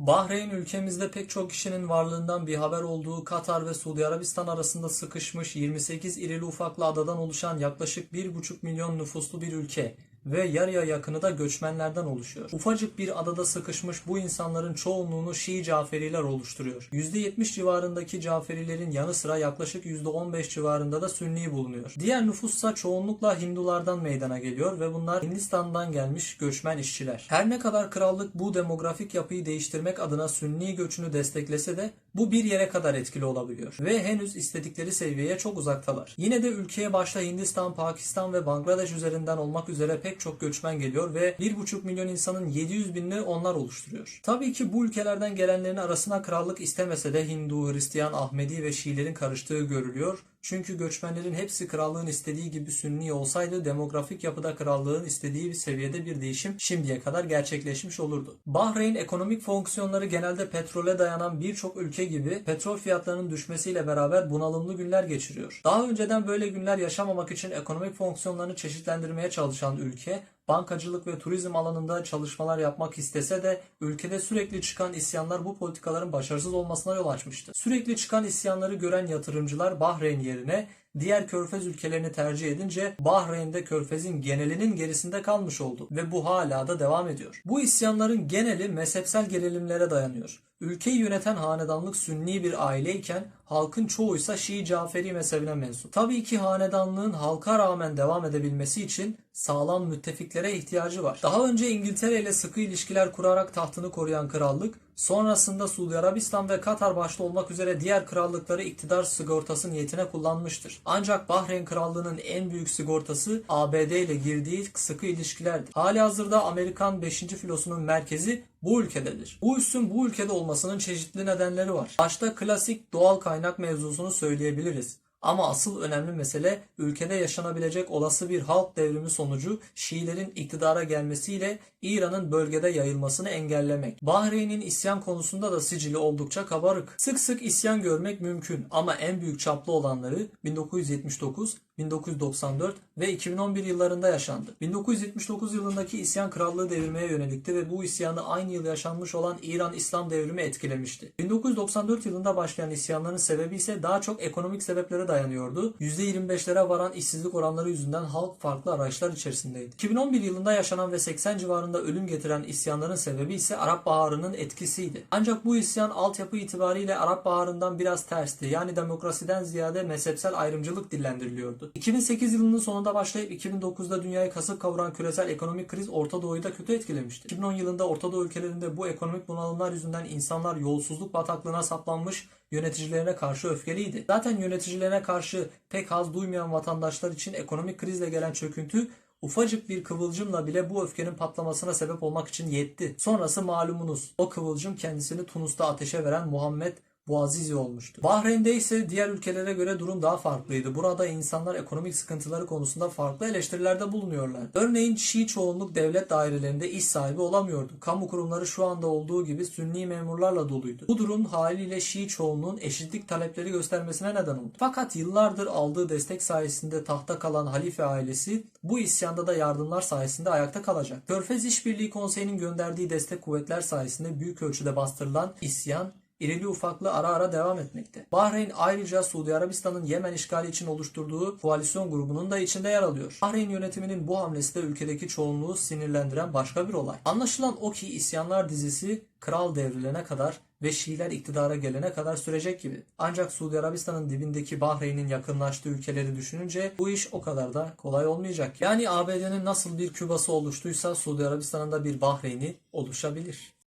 Bahreyn ülkemizde pek çok kişinin varlığından bir haber olduğu Katar ve Suudi Arabistan arasında sıkışmış 28 irili ufaklı adadan oluşan yaklaşık 1,5 milyon nüfuslu bir ülke ve yarıya yakını da göçmenlerden oluşuyor. Ufacık bir adada sıkışmış bu insanların çoğunluğunu Şii Caferiler oluşturuyor. %70 civarındaki Caferilerin yanı sıra yaklaşık %15 civarında da Sünni bulunuyor. Diğer nüfussa çoğunlukla Hindulardan meydana geliyor ve bunlar Hindistan'dan gelmiş göçmen işçiler. Her ne kadar krallık bu demografik yapıyı değiştirmek adına Sünni göçünü desteklese de bu bir yere kadar etkili olabiliyor ve henüz istedikleri seviyeye çok uzaktalar. Yine de ülkeye başta Hindistan, Pakistan ve Bangladeş üzerinden olmak üzere pek çok göçmen geliyor ve 1,5 milyon insanın 700 binini onlar oluşturuyor. Tabii ki bu ülkelerden gelenlerin arasına krallık istemese de Hindu, Hristiyan, Ahmedi ve Şiilerin karıştığı görülüyor. Çünkü göçmenlerin hepsi krallığın istediği gibi sünni olsaydı demografik yapıda krallığın istediği bir seviyede bir değişim şimdiye kadar gerçekleşmiş olurdu. Bahreyn ekonomik fonksiyonları genelde petrole dayanan birçok ülke gibi petrol fiyatlarının düşmesiyle beraber bunalımlı günler geçiriyor. Daha önceden böyle günler yaşamamak için ekonomik fonksiyonlarını çeşitlendirmeye çalışan ülke bankacılık ve turizm alanında çalışmalar yapmak istese de ülkede sürekli çıkan isyanlar bu politikaların başarısız olmasına yol açmıştı. Sürekli çıkan isyanları gören yatırımcılar Bahreyn yerine diğer körfez ülkelerini tercih edince Bahreyn'de körfezin genelinin gerisinde kalmış oldu ve bu hala da devam ediyor. Bu isyanların geneli mezhepsel gerilimlere dayanıyor. Ülkeyi yöneten hanedanlık sünni bir aileyken halkın çoğu ise Şii Caferi mezhebine mensup. Tabii ki hanedanlığın halka rağmen devam edebilmesi için sağlam müttefiklere ihtiyacı var. Daha önce İngiltere ile sıkı ilişkiler kurarak tahtını koruyan krallık, sonrasında Suudi Arabistan ve Katar başta olmak üzere diğer krallıkları iktidar sigortası niyetine kullanmıştır. Ancak Bahreyn Krallığı'nın en büyük sigortası ABD ile girdiği sıkı ilişkilerdir. Hali hazırda Amerikan 5. filosunun merkezi bu ülkededir. Bu üssün bu ülkede olmasının çeşitli nedenleri var. Başta klasik doğal kaynak mevzusunu söyleyebiliriz. Ama asıl önemli mesele ülkede yaşanabilecek olası bir halk devrimi sonucu Şiilerin iktidara gelmesiyle İran'ın bölgede yayılmasını engellemek. Bahreyn'in isyan konusunda da sicili oldukça kabarık. Sık sık isyan görmek mümkün ama en büyük çaplı olanları 1979, 1994 ve 2011 yıllarında yaşandı. 1979 yılındaki isyan krallığı devirmeye yönelikti ve bu isyanı aynı yıl yaşanmış olan İran İslam devrimi etkilemişti. 1994 yılında başlayan isyanların sebebi ise daha çok ekonomik sebeplere dayanıyordu. %25'lere varan işsizlik oranları yüzünden halk farklı arayışlar içerisindeydi. 2011 yılında yaşanan ve 80 civarında ölüm getiren isyanların sebebi ise Arap Baharı'nın etkisiydi. Ancak bu isyan altyapı itibariyle Arap Baharı'ndan biraz tersti. Yani demokrasiden ziyade mezhepsel ayrımcılık dillendiriliyordu. 2008 yılının sonunda başlayıp 2009'da dünyayı kasıp kavuran küresel ekonomik kriz Orta Doğu'yu da kötü etkilemişti. 2010 yılında Orta Doğu ülkelerinde bu ekonomik bunalımlar yüzünden insanlar yolsuzluk bataklığına saplanmış yöneticilerine karşı öfkeliydi. Zaten yöneticilerine karşı pek haz duymayan vatandaşlar için ekonomik krizle gelen çöküntü ufacık bir kıvılcımla bile bu öfkenin patlamasına sebep olmak için yetti. Sonrası malumunuz. O kıvılcım kendisini Tunus'ta ateşe veren Muhammed Boazizi olmuştu. Bahreyn'de ise diğer ülkelere göre durum daha farklıydı. Burada insanlar ekonomik sıkıntıları konusunda farklı eleştirilerde bulunuyorlar. Örneğin Şii çoğunluk devlet dairelerinde iş sahibi olamıyordu. Kamu kurumları şu anda olduğu gibi sünni memurlarla doluydu. Bu durum haliyle Şii çoğunluğun eşitlik talepleri göstermesine neden oldu. Fakat yıllardır aldığı destek sayesinde tahta kalan halife ailesi bu isyanda da yardımlar sayesinde ayakta kalacak. Körfez İşbirliği Konseyi'nin gönderdiği destek kuvvetler sayesinde büyük ölçüde bastırılan isyan irili ufaklı ara ara devam etmekte. Bahreyn ayrıca Suudi Arabistan'ın Yemen işgali için oluşturduğu koalisyon grubunun da içinde yer alıyor. Bahreyn yönetiminin bu hamlesi de ülkedeki çoğunluğu sinirlendiren başka bir olay. Anlaşılan o ki isyanlar dizisi kral devrilene kadar ve Şiiler iktidara gelene kadar sürecek gibi. Ancak Suudi Arabistan'ın dibindeki Bahreyn'in yakınlaştığı ülkeleri düşününce bu iş o kadar da kolay olmayacak. Yani ABD'nin nasıl bir Kübası oluştuysa Suudi Arabistan'ın da bir Bahreyn'i oluşabilir.